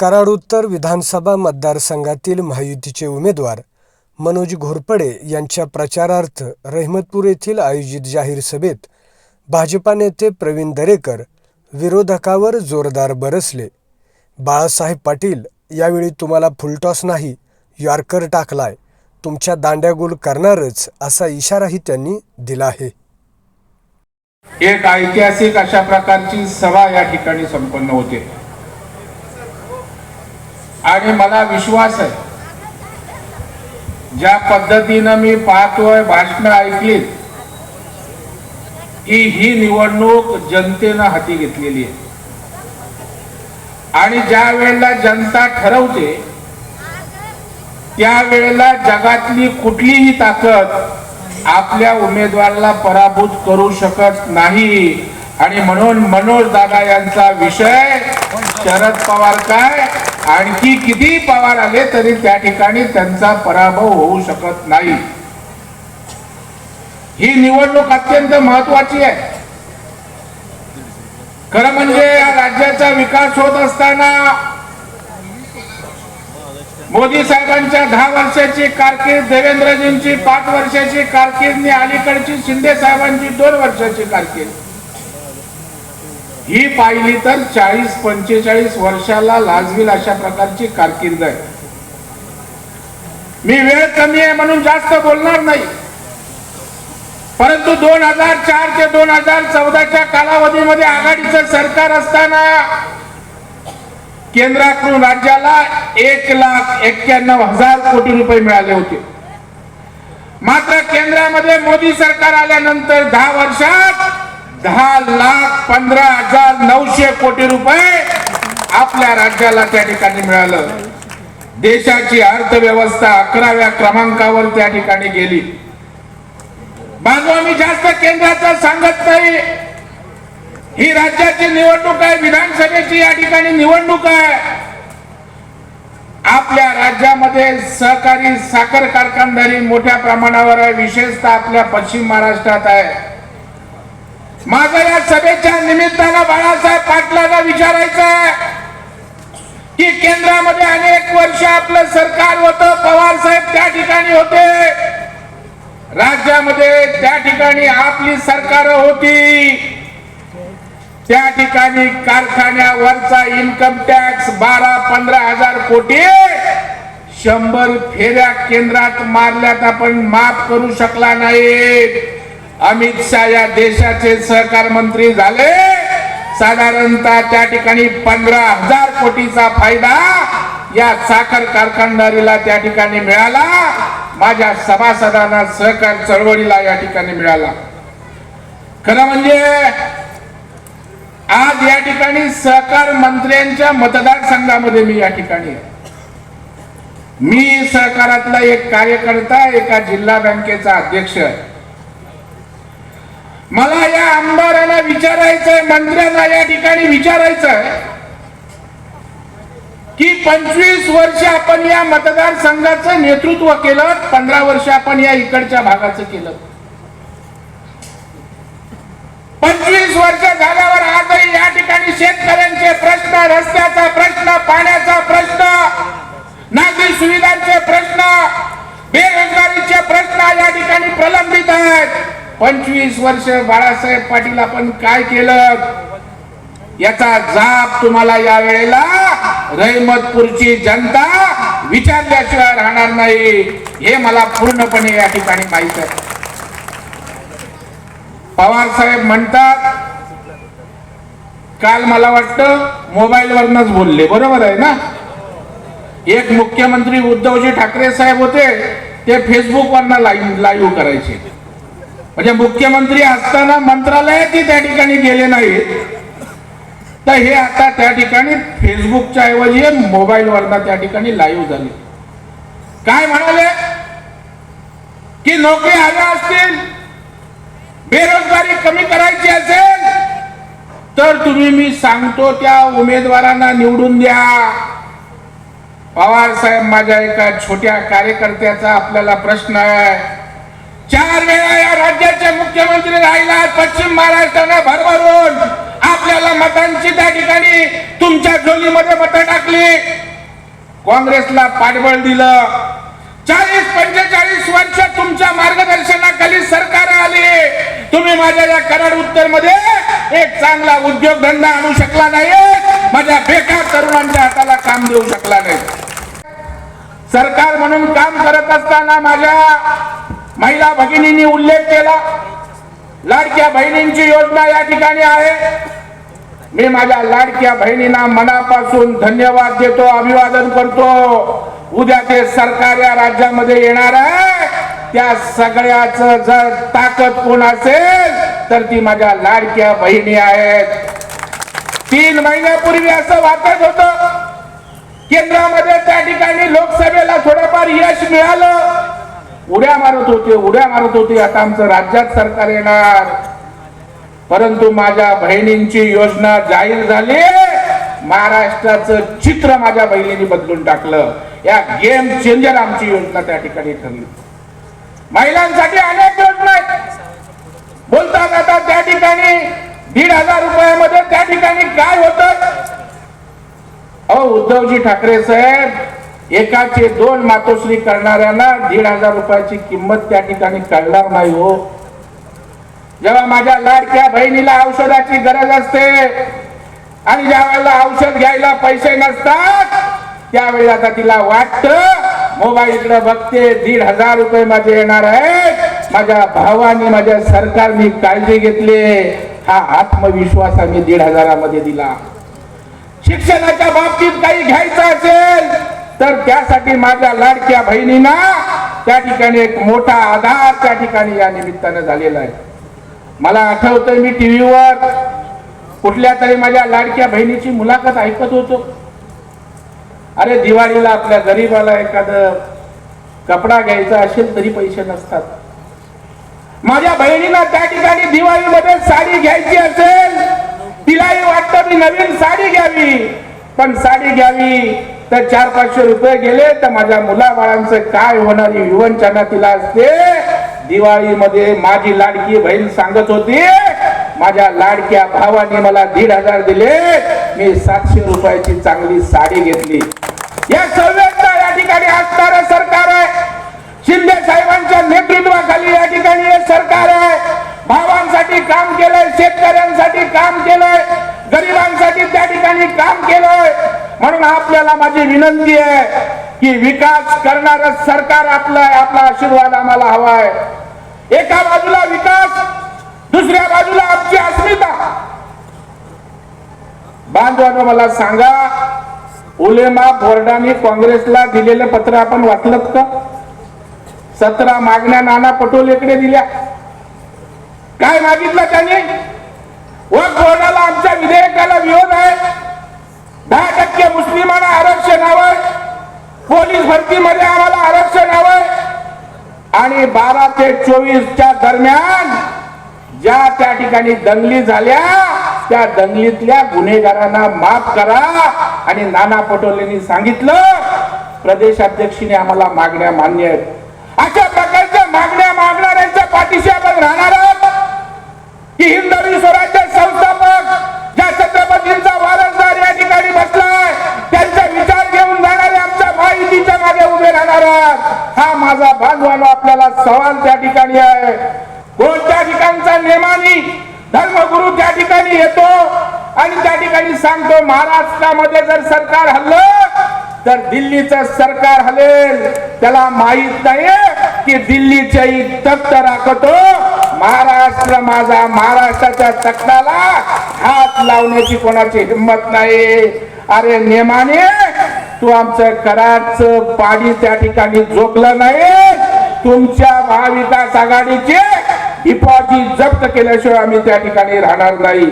कराड उत्तर विधानसभा मतदारसंघातील महायुतीचे उमेदवार मनोज घोरपडे यांच्या प्रचारार्थ रहमतपूर येथील आयोजित जाहीर सभेत भाजपा नेते प्रवीण दरेकर विरोधकावर जोरदार बरसले. बाळासाहेब पाटील यावेळी तुम्हाला फुलटॉस नाही यॉर्कर टाकलाय तुमच्या दांड्यागोल करणारच असा इशाराही त्यांनी दिला आहे. एक ऐतिहासिक अशा प्रकारची सभा या ठिकाणी संपन्न होते. आणि मला विश्वास आहे. ज्या पद्धतीनं मी पाहतोय भाषण ऐकली की ही निवडणूक जनतेनं हाती घेतलेली आहे. आणि ज्या वेळेला जनता ठरवते त्यावेळेला जगातली कुठलीही ताकद आपल्या उमेदवाराला पराभूत करू शकत नाही. आणि म्हणून मनोज दादा यांचा विषय शरद पवार काय? आणखी किती पवार आले तरी त्या ठिकाणी त्यांचा पराभव होऊ शकत नाही. ही निवडणूक अत्यंत महत्वाची आहे. खरं म्हणजे या राज्याचा विकास होत असताना मोदी साहेबांच्या दहा वर्षाची कारकीर्द देवेंद्रजींची पाच वर्षाची कारकीर्द आणि अलीकडची शिंदे साहेबांची दोन वर्षाची कारकीर्द. ही पाहिली तर चाळीस पंचेचाळीस वर्षाला लाजवील अशा प्रकारची कारकीर्द आहे. मी वेळ कमी आहे म्हणून जास्त बोलणार नाही. परंतु दोन हजार चार ते दोन हजार चौदाच्या कालावधीमध्ये आघाडीचं सरकार असताना केंद्राकडून राज्याला एक लाख एक्क्याण्णव हजार कोटी रुपये मिळाले होते. मात्र केंद्रामध्ये मोदी सरकार आल्यानंतर दहा वर्षात दहा लाख पंधरा हजार नऊशे कोटी रुपये आपल्या राज्याला त्या ठिकाणी मिळालं. देशाची अर्थव्यवस्था अकराव्या क्रमांकावर त्या ठिकाणी गेली. माझं मी जास्त केंद्राचं सांगत नाही. ही राज्याची निवडणूक आहे विधानसभेची या ठिकाणी निवडणूक आहे. आपल्या राज्यामध्ये सहकारी साखर कारखानदारी मोठ्या प्रमाणावर आहे विशेषतः आपल्या पश्चिम महाराष्ट्रात आहे. माझा या सभेच्या निमित्तानं बाळासाहेब पाटलांना विचारायचं आहे की केंद्रामध्ये अनेक वर्ष आपलं सरकार होतं पवार साहेब त्या ठिकाणी होते. राज्यामध्ये त्या ठिकाणी आपली सरकार होती. त्या ठिकाणी कारखान्यावरचा इन्कम टॅक्स बारा पंधरा हजार कोटी शंभर फेऱ्या केंद्रात मारल्यात आपण माफ करू शकला नाही अमित शहा या देशाचे सहकार मंत्री झाले. साधारणतः त्या ठिकाणी पंधरा हजार कोटीचा फायदा या साखर कारखानदारीला त्या ठिकाणी मिळाला. माझ्या सभासदांना सहकार चळवळीला या ठिकाणी मिळाला. खरं म्हणजे आज या ठिकाणी सहकार मंत्र्यांच्या मतदारसंघामध्ये मी या ठिकाणी मी सहकारातला एक कार्यकर्ता एका जिल्हा बँकेचा अध्यक्ष आहे. मला या आमदाराला विचारायचंय मंत्र्यांना या ठिकाणी विचारायचंय की पंचवीस वर्ष आपण या मतदारसंघाचं नेतृत्व केलं पंधरा वर्ष आपण या इकडच्या भागाचं केलं. पंचवीस वर्ष झाल्यावर आजही या ठिकाणी शेतकऱ्यांचे प्रश्न रस्त्याचा प्रश्न पाण्याचा प्रश्न नागरी सुविधांचे प्रश्न बेरोजगारीचे प्रश्न या ठिकाणी प्रलंबित आहेत. पंचवीस वर्ष बाळासाहेब पाटील आपण काय केलं? याचा जाप तुम्हाला या वेळेला रहमतपूरची जनता विचारल्याशिवाय राहणार नाही. हे मला पूर्णपणे या ठिकाणी माहीत आहे. पवार साहेब म्हणतात काल मला वाटतं मोबाईल वरनच बोलले. बरोबर आहे ना? एक मुख्यमंत्री उद्धवजी ठाकरे साहेब होते ते फेसबुक वरनं लाईव्ह लाईव्ह करायचे. म्हणजे मुख्यमंत्री असताना मंत्रालयातही त्या ठिकाणी गेले नाहीत तर हे आता त्या ठिकाणी फेसबुकच्या ऐवजी मोबाईल वरनं त्या ठिकाणी लाईव्ह झाली. काय म्हणाले? की नोकरी हव्या असतील बेरोजगारी कमी करायची असेल तर तुम्ही मी सांगतो त्या उमेदवारांना निवडून द्या. पवार साहेब माझ्या एका छोट्या कार्यकर्त्याचा आपल्याला प्रश्न आहे. चार वेळा या राज्याचे मुख्यमंत्री राहिला पश्चिम महाराष्ट्राने भरभरून आपल्याला मतांची त्या ठिकाणी तुमच्या झोलीमध्ये मतं टाकली. काँग्रेसला पाठबळ दिलं. चाळीस पंचेचाळीस वर्ष तुमच्या मार्गदर्शनाखाली सरकार आली. तुम्ही माझ्या या कराड उत्तरमध्ये एक चांगला उद्योगधंदा आणू शकला नाही माझ्या बेकार तरुणांच्या हाताला काम देऊ शकला नाही सरकार म्हणून काम करत असताना माझ्या महिला भगिनींनी उल्लेख केला लाडक्या बहिणींची योजना या ठिकाणी आहे. मी माझ्या लाडक्या बहिणींना मनापासून धन्यवाद देतो अभिवादन करतो. उद्या ते सरकार या राज्यामध्ये येणार आहे. त्या सगळ्याच जर ताकद कोण असेल तर ती माझ्या लाडक्या बहिणी आहेत. तीन महिन्यापूर्वी असं वाटत होतं केंद्रामध्ये त्या ठिकाणी लोकसभेला थोडंफार यश मिळालं. उड्या मारत होते उड्या मारत होते. आता आमचं राज्यात सरकार येणार. परंतु माझ्या बहिणींची योजना जाहीर झाली. महाराष्ट्राचं चित्र माझ्या बहिणींनी बदलून टाकलं. या गेम चेंजर आमची योजना त्या ठिकाणी ठरली. महिलांसाठी अनेक योजना आहेत. बोलतात आता त्या ठिकाणी दीड हजार रुपयामध्ये त्या ठिकाणी काय होतं? अहो उद्धवजी ठाकरे साहेब एकाचे दोन मातोश्री करणाऱ्यांना दीड हजार रुपयाची किंमत त्या ठिकाणी कळणार नाही हो. जेव्हा माझ्या लाडक्या बहिणीला औषधाची गरज असते आणि ज्या वेळेला औषध घ्यायला पैसे नसतात त्यावेळी आता तिला वाटत मोबाईलकडे बघते दीड हजार रुपये माझे येणार आहेत. माझ्या भावाने माझ्या सरकारने काळजी घेतली. हा आत्मविश्वास आम्ही दीड हजारामध्ये दिला. शिक्षणाच्या बाबतीत काही घ्यायचं असेल तर त्यासाठी माझ्या लाडक्या बहिणींना त्या ठिकाणी एक मोठा आधार त्या ठिकाणी या निमित्तानं झालेला आहे. मला आठवतंय मी टीव्हीवर कुठल्या तरी माझ्या लाडक्या बहिणीची मुलाखत ऐकत होतो. अरे दिवाळीला आपल्या गरीबाला एखादं कपडा घ्यायचा असेल तरी पैसे नसतात. माझ्या बहिणीला त्या ठिकाणी दिवाळीमध्ये साडी घ्यायची असेल तिलाही वाटतं मी नवीन साडी घ्यावी. पण साडी घ्यावी तर चार पाचशे रुपये गेले तर माझ्या मुलाबाळांचं काय होणार? ही विवंचना तिला असते. दिवाळीमध्ये माझी लाडकी बहीण सांगत होती माझ्या लाडक्या भावाने मला दीड हजार दिले. मी सातशे रुपयाची चांगली साडी घेतली. या संवेदना म्हणून माझी विनंती आहे की विकास करणार सरकार आपलं आहे आपला आशीर्वाद आम्हाला हवा आहे. एका बाजूला विकास दुसऱ्या बाजूला आमची अस्मिता. बांधवानं मला सांगा उलेमा बोर्डाने काँग्रेसला दिलेलं पत्र आपण वाचलं का? सतरा मागण्या नाना पटोलेकडे दिल्या. काय मागितलं त्यांनी? वक्फ बोर्डाला आमच्या विधेयकाला विरोध आहे. दहा टक्के मुस्लिमांना आरक्षण हवंय. पोलीस भरतीमध्ये आम्हाला आरक्षण हवं आणि बारा ते चोवीसच्या दरम्यान ज्या त्या ठिकाणी दंगली झाल्या त्या दंगलीतल्या गुन्हेगारांना माफ करा. आणि नाना पटोलेंनी सांगितलं प्रदेशाध्यक्षीने आम्हाला मागण्या मान्य आहेत. अशा सवाल त्या ठिकाणी आहे. कोणत्या ठिकाणचा नेमानी? धर्मगुरु त्या ठिकाणी येतो आणि त्या ठिकाणी सांगतो महाराष्ट्रामध्ये जर सरकार हल्लं तर दिल्लीचं सरकार हलेल. त्याला माहीत नाही की दिल्लीच्याही तख्त राखतो. महाराष्ट्र माझा महाराष्ट्राच्या तख्ताला हात लावण्याची कोणाची हिंमत नाही. अरे नेमाने तू आमचं कराच पाणी त्या ठिकाणी झोपलं नाही. तुमच्या महाविकास आघाडीचे डिपॉझिट जप्त केल्याशिवाय आम्ही त्या ठिकाणी राहणार नाही.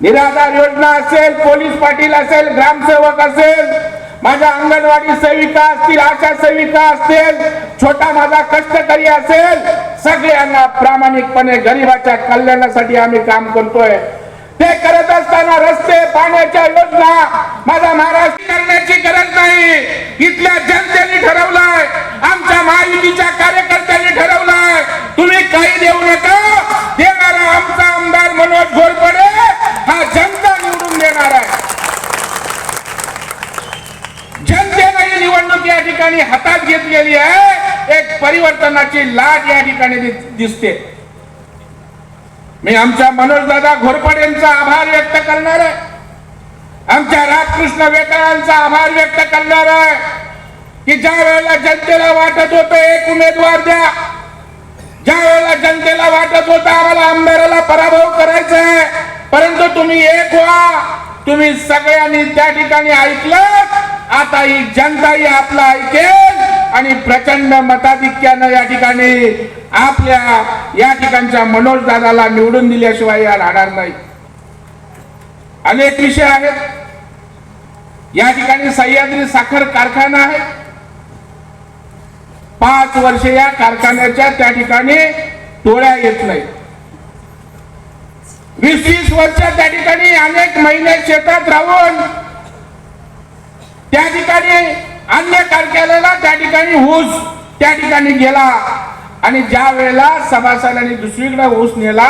निराधार योजना असेल पोलीस पाटील असेल ग्रामसेवक असेल माझ्या अंगणवाडी सेविका असतील आशा सेविका असतील छोटा माझा कष्टकरी असेल सगळ्यांना प्रामाणिकपणे गरिबाच्या कल्याणासाठी आम्ही काम करतोय. ते करत रस्त्यांना रस्ते पाण्याच्या योजना माझा महाराष्ट्र करण्याची गरज नाही. इथल्या जनतेने ठरवलंय आमच्या महायुतीच्या कार्यकर्त्यांनी ठरवलंय. तुम्ही काही देऊ नका. देणारा आमचा आमदार मनोज घोरपडे हा जनता निवडून देणार आहे. जनतेला ही निवडणूक या ठिकाणी हातात घेतलेली आहे. एक परिवर्तनाची लाट या ठिकाणी दिसते. मी आमच्या मनोजदादा दादा यांचा आभार व्यक्त करणार आहे. आमच्या रामकृष्ण वेताळांचा आभार व्यक्त करणार आहे. की ज्या वेळेला जनतेला वाटत होतं एक उमेदवार द्या ज्या वेळेला जनतेला वाटत होतं आम्हाला आमदाराला पराभव करायचा आहे परंतु तुम्ही एक व्हा. तुम्ही सगळ्यांनी त्या ठिकाणी ऐकलं आता ही जनताही आपलं ऐकेल. आणि प्रचंड मताधिक्यानं या ठिकाणी आपल्या या ठिकाणच्या मनोज दादाला निवडून दिल्याशिवाय या राहणार नाही. अनेक विषय आहेत. या ठिकाणी सह्याद्री साखर कारखाना आहे. पाच वर्ष या कारखान्याच्या त्या ठिकाणी टोळ्या येत नाही. वीस वीस वर्ष त्या ठिकाणी अनेक महिने शेतात राहून त्या ठिकाणी अन्य कार्यालयाला त्या ठिकाणी ऊस त्या ठिकाणी गेला. आणि ज्या वेळेला सभासदांनी दुसरीकडे ऊस नेला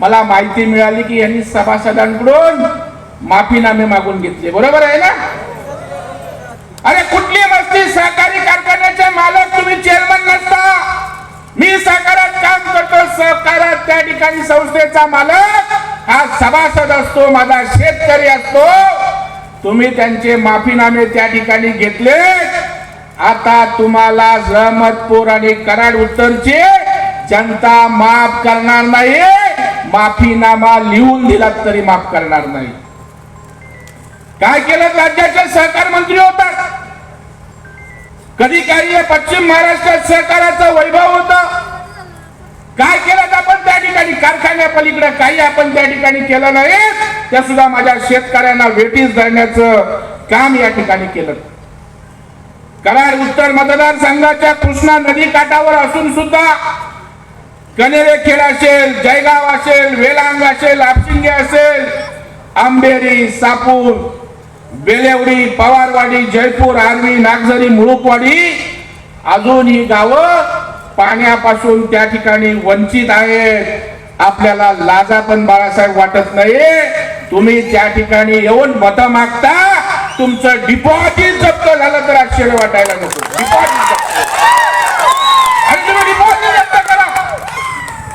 मला माहिती मिळाली की यांनी सभासदांकडून माफीनामे मागून घेतले. बरोबर आहे ना? अरे कुठली मस्ती? सहकारी कारखान्याचे मालक तुम्ही चेअरमन नसता. मी सहकारात काम करतो सहकारात त्या ठिकाणी संस्थेचा मालक. हा सभासद असतो माझा शेतकरी असतो. तुम्ही त्यांचे माफीनामे त्या ठिकाणी घेतले. आता तुम्हाला जहमतपूर आणि कराड उत्तरचे जनता माफ करणार नाही. माफीनामा लिहून दिला तरी माफ करणार नाही. काय केलं राज्याचे सहकार मंत्री होतात? कधी काही पश्चिम महाराष्ट्रात सहकाराचं वैभव होत? काय केलं आपण त्या ठिकाणी? कारखान्या पलीकडे काही आपण त्या ठिकाणी केलं नाही. त्या सुद्धा माझ्या शेतकऱ्यांना वेटीस धरण्याचं काम या ठिकाणी केलं. कराड उत्तर मतदारसंघाच्या कृष्णा नदी काठावर असून सुद्धा कनेरे खेळ असेल जयगाव असेल वेलांग असेल आपशिंगे असेल आंबेरी सापूर बेलेवडी पवारवाडी जयपूर आर्वी नागझरी मुळुकवाडी अजून ही गावं पाण्यापासून त्या ठिकाणी वंचित आहेत. आपल्याला लाजा पण बाळासाहेब वाटत नाही तुम्ही त्या ठिकाणी येऊन मत मागता तुमचं डिपॉझिट जप्त झालं तर आश्चर्य वाटायला नको. डिपॉझिट आणि तुम्ही डिपॉझिट जप्त करा.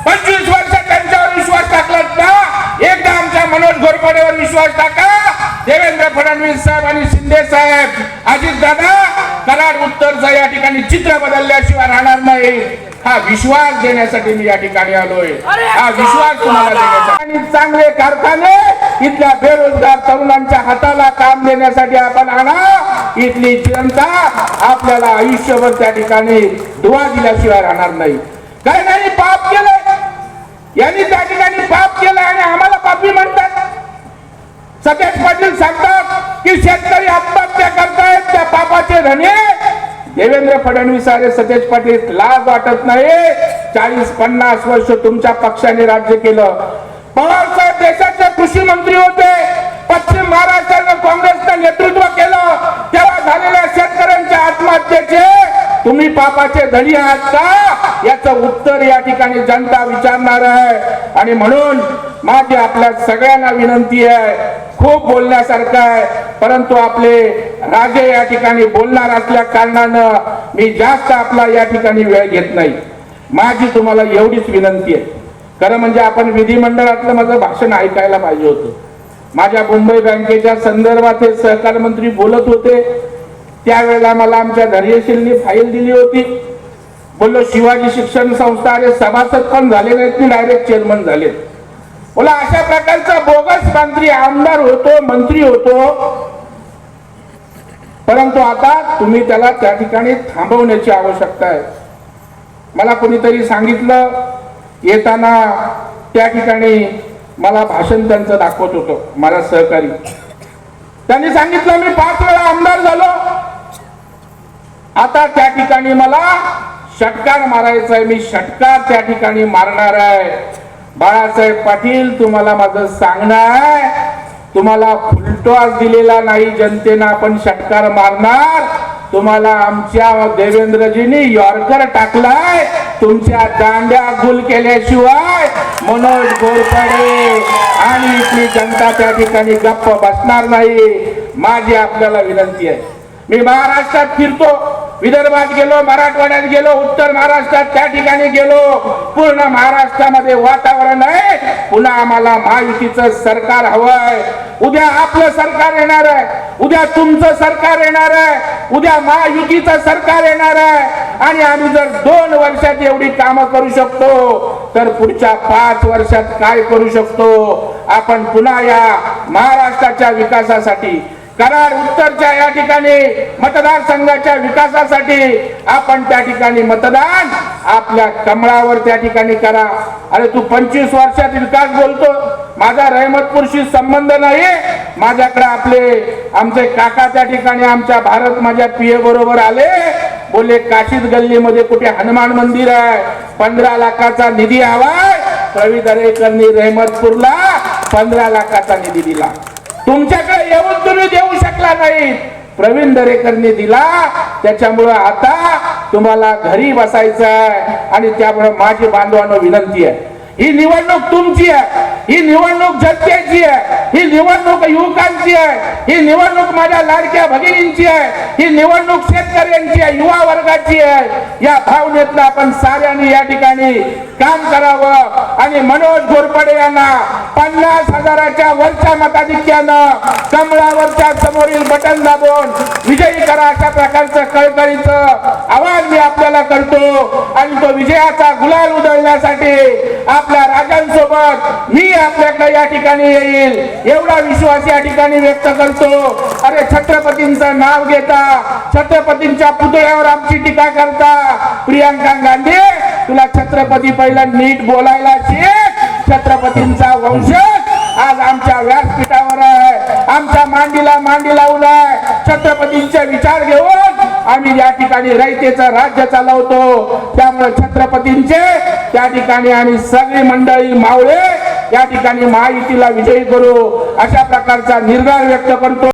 पंचवीस वर्ष त्यांच्यावर विश्वास टाकलात ना एकदा आमच्या मनोज घोरपडेवर विश्वास टाका. देवेंद्र फडणवीस साहेब आणि शिंदे साहेब अजित दादा कराड उत्तरचं या ठिकाणी चित्र बदलल्याशिवाय राहणार नाही. हा विश्वास देण्यासाठी मी या ठिकाणी आलोय. हा विश्वास तुम्हाला देण्यासाठी आणि चांगले कारखाने इथल्या बेरोजगार तरुणांच्या हाताला काम देण्यासाठी आपण आणा. इथली जनता आपल्याला आयुष्यभर त्या ठिकाणी दुवा दिल्याशिवाय राहणार नाही. काय नाही पाप केलंय. यांनी त्या ठिकाणी पाप केलं आणि आम्हाला पापी म्हणतात. सतेज पाटील सांगतात की शेतकरी आत्महत्या करतायत त्या पापाचे धने देवेंद्र फडणवीस आणि सतेज पाटील लाज वाटत नाही. चाळीस पन्नास वर्ष तुमच्या पक्षाने राज्य केलं. पवार साहेब देशाचे कृषी मंत्री होते. पश्चिम महाराष्ट्रानं काँग्रेसचं नेतृत्व केलं. तेव्हा झालेल्या शेतकऱ्यांच्या आत्महत्येचे तुम्ही पापाचे धडी आहात का? याचं उत्तर या ठिकाणी जनता विचारणार आहे. आणि म्हणून माझी आपल्या सगळ्यांना विनंती आहे. खूप बोलण्यासारखं आहे. परंतु आपले राजे या ठिकाणी बोलणार असल्या कारणानं मी जास्त आपला या ठिकाणी वेळ घेत नाही. माझी तुम्हाला एवढीच विनंती आहे. खरं म्हणजे आपण विधिमंडळातलं माझं भाषण ऐकायला पाहिजे होतं. माझ्या मुंबई बँकेच्या संदर्भात हे सहकार मंत्री बोलत होते. त्यावेळेला मला आमच्या धैर्यशीलनी फाईल दिली होती. बोललो शिवाजी शिक्षण संस्था अरे सभासद पण झाले नाहीत? मी डायरेक्ट चेअरमन झाले बोला अशा प्रकारचा बोगस मंत्री आमदार होतो मंत्री होतो. परंतु आता तुम्ही त्याला त्या ठिकाणी थांबवण्याची आवश्यकता आहे. मला कोणीतरी सांगितलं येताना त्या ठिकाणी मला भाषण त्यांचं दाखवत होतं माझा सहकारी. त्यांनी सांगितलं मी पाच वेळा आमदार झालो. आता त्या ठिकाणी मला षटकार मारायचा आहे मी षटकार त्या ठिकाणी मारणार आहे. बाळासाहेब पाटील तुम्हाला माझं सांगणं आहे तुम्हाला फुलटॉस दिलेला नाही जनतेनं आपण षटकार मारणार. तुम्हाला आमच्या देवेंद्रजींनी यॉर्कर टाकलाय तुमच्या दांड्या गुल केल्याशिवाय. मनोज गोरपडे आणि इथली जनता त्या ठिकाणी गप्प बसणार नाही. माझी आपल्याला विनंती आहे. मी महाराष्ट्रात फिरतो. विदर्भात गेलो मराठवाड्यात गेलो उत्तर महाराष्ट्रात त्या ठिकाणी गेलो. पूर्ण महाराष्ट्रामध्ये वातावरण आहे. पुन्हा आम्हाला महायुतीचं सरकार हवंय. उद्या आपलं सरकार येणार आहे. उद्या तुमचं सरकार येणार आहे. उद्या महायुतीचं सरकार येणार आहे. आणि आम्ही जर दोन वर्षात एवढी कामं करू शकतो तर पुढच्या पाच वर्षात काय करू शकतो? आपण पुन्हा या महाराष्ट्राच्या विकासासाठी कारण उत्तरच्या या ठिकाणी मतदारसंघाच्या विकासासाठी आपण त्या ठिकाणी मतदान आपल्या कमळावर त्या ठिकाणी करा. अरे तू पंचवीस वर्षात विकास बोलतो. माझा रहमतपूरशी संबंध नाही माझ्याकडे आपले आमचे काका त्या ठिकाणी आमच्या भारत माझ्या पिये बरोबर आले. बोलले काशीद गल्लीमध्ये कुठे हनुमान मंदिर आहे? पंधरा लाखाचा निधी हवाय. प्रवीण दरेकरनी रहमतपूरला पंधरा लाखाचा निधी दिला. तुमच्याकडे येऊन तुम्ही देऊ शकला नाही. प्रवीण दरेकरने दिला. त्याच्यामुळं आता तुम्हाला घरी बसायचं आहे. आणि त्यामुळे माझी बांधवांना विनंती आहे. ही निवडणूक तुमची आहे. ही निवडणूक जनतेची आहे. ही निवडणूक युवकांची आहे. ही निवडणूक माझ्या लाडक्या भगिनींची आहे. ही निवडणूक शेतकऱ्यांची आहे. युवा वर्गाची आहे. या भावनेतनं आपण साऱ्यांनी या ठिकाणी काम करावं. आणि मनोज घोरपडे यांना पन्नास हजाराच्या वरच्या मताधिक्यानं कमळावरच्या समोरील बटन दाबून विजयी करा अशा प्रकारचं कळकळीचं आवाज मी आपल्याला करतो. आणि तो विजयाचा गुलाल उधळण्यासाठी आपल्या राजांसोबत मी आपल्याकडे या ठिकाणी येईल. एवढा विश्वास या ठिकाणी व्यक्त करतो. अरे छत्रपतींचं नाव घेता छत्रपतींच्या पुतळ्यावर आमची टीका करता. प्रियांका गांधी तुला छत्रपती पहिला नीट बोलायला शिक. छत्रपतींचा वंशज आज आमच्या व्यासपीठावर आहे. आमच्या मांडीला मांडी लावून आहे. छत्रपतींचे विचार घेऊन आम्ही या ठिकाणी रयतेचं राज्य चालवतो त्यामुळे छत्रपतींचे त्या ठिकाणी आणि सगळी मंडळी मावळे या ठिकाणी महायुतीला विजयी करू. अशा प्रकारचा निर्धार व्यक्त करतो.